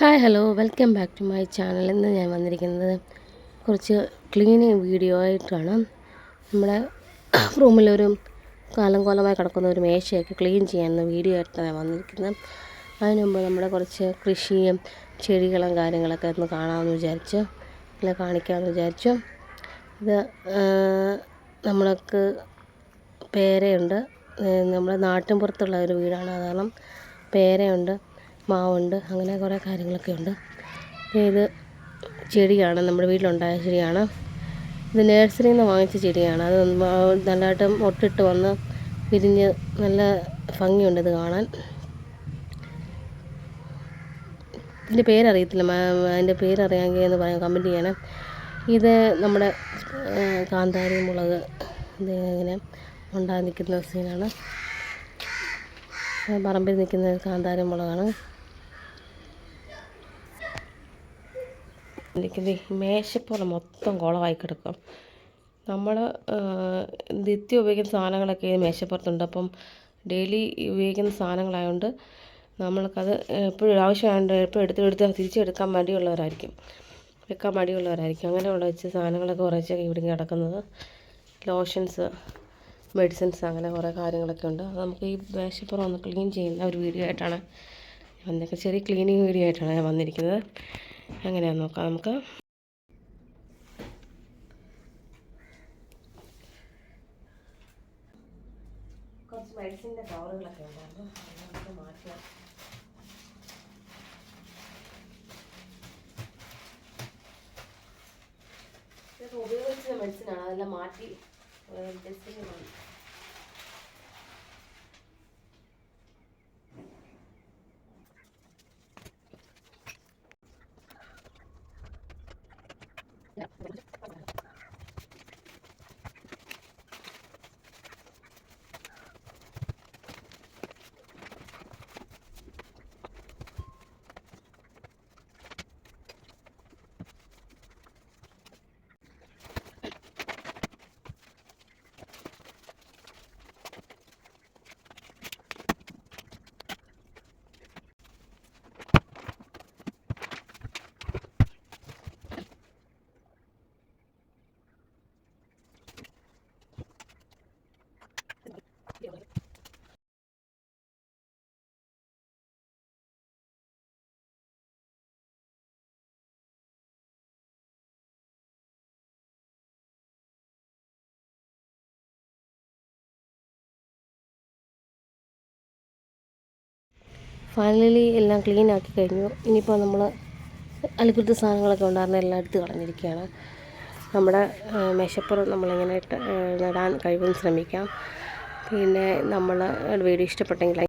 Hi hello. Welcome back to my channel. ഇന്ന് ഞാൻ വന്നിരിക്കുന്നത് കുറച്ച് ക്ലീനിങ് വീഡിയോ ആയിട്ടാണ്. നമ്മുടെ റൂമിലൊരു കാലം കോലമായി കിടക്കുന്ന ഒരു മേശയൊക്കെ ക്ലീൻ ചെയ്യാനുള്ള വീഡിയോ ആയിട്ടാണ് ഞാൻ വന്നിരിക്കുന്നത്. അതിന് മുമ്പ് നമ്മുടെ കുറച്ച് കൃഷിയും ചെടികളും കാര്യങ്ങളൊക്കെ ഒന്ന് കാണാമെന്ന് വിചാരിച്ചു അല്ല കാണിക്കാമെന്ന് വിചാരിച്ചു. ഇത് നമ്മൾക്ക് പേരയുണ്ട്. നമ്മുടെ നാട്ടിൻ പുറത്തുള്ള ഒരു വീടാണ്. അതാണ് പേരയുണ്ട്. മാവുണ്ട് അങ്ങനെ കുറേ കാര്യങ്ങളൊക്കെ ഉണ്ട്. ഇത് ചെടിയാണ് നമ്മുടെ വീട്ടിലുണ്ടായ ചെടിയാണ്. ഇത് നേഴ്സറിയിൽ നിന്ന് വാങ്ങിച്ച ചെടിയാണ്. അത് നല്ലതായിട്ട് ഒട്ടിട്ട് വന്ന് വിരിഞ്ഞ് നല്ല ഭംഗിയുണ്ട് ഇത് കാണാൻ. ഇതിന്റെ പേരറിയത്തില്ല അതിന്റെ പേരറിയാമെങ്കിൽ എന്ന് പറയാം കമന്റ് ചെയ്യണം. ഇത് നമ്മുടെ കാന്താരി മുളക് ഇത് ഇങ്ങനെ ഉണ്ടായി നിൽക്കുന്ന സീനാണ് പറമ്പിൽ നിൽക്കുന്ന കാന്താരി മുളകാണ്. മേശപ്പുറം മൊത്തം കുളമായി കിടക്കും. നമ്മൾ നിത്യം ഉപയോഗിക്കുന്ന സാധനങ്ങളൊക്കെ മേശപ്പുറത്തുണ്ട്. അപ്പം ഡെയിലി ഉപയോഗിക്കുന്ന സാധനങ്ങളായതുകൊണ്ട് നമ്മൾക്കത് എപ്പോഴും ആവശ്യമായതുകൊണ്ട് എപ്പോഴും എടുത്ത് എടുത്ത് തിരിച്ചെടുക്കാൻ മടിയുള്ളവരായിരിക്കും. വെക്കാൻ മടിയുള്ളവരായിരിക്കും. അങ്ങനെയുള്ള വെച്ച് സാധനങ്ങളൊക്കെ കുറച്ചൊക്കെ ഇവിടെ കിടക്കുന്നത്. ലോഷൻസ് മെഡിസിൻസ് അങ്ങനെ കുറേ കാര്യങ്ങളൊക്കെ ഉണ്ട്. അത് നമുക്ക് ഈ മേശപ്പുറം ഒന്ന് ക്ലീൻ ചെയ്യുന്ന ഒരു വീഡിയോ ആയിട്ടാണ് വന്നേക്കെ ചെറിയ ക്ലീനിങ് വീഡിയോ ആയിട്ടാണ് ഞാൻ വന്നിരിക്കുന്നത്. എങ്ങനെയാണെന്ന് നോക്കാം നമുക്ക്. കുറച്ച് മെഡിസിന്റെ കവറുകളൊക്കെ ഉണ്ടായിരുന്നു നമുക്ക് മാറ്റാം. ഇതൊക്കെ ഉപയോഗിച്ച മെഡിസിനാണ് അതെല്ലാം മാറ്റി Öldesini ben ഫൈനലി എല്ലാം ക്ലീൻ ആക്കി കഴിഞ്ഞു. ഇനിയിപ്പോൾ നമ്മൾ അലുക്കുലത്തെ സാധനങ്ങളൊക്കെ ഉണ്ടായിരുന്ന എല്ലാം എടുത്ത് കളഞ്ഞിരിക്കുകയാണ്. നമ്മുടെ മേശപ്പുറം നമ്മളിങ്ങനെ നടാൻ കഴിവതും ശ്രമിക്കാം. പിന്നെ നമ്മൾ വീഡിയോ ഇഷ്ടപ്പെട്ടെങ്കിൽ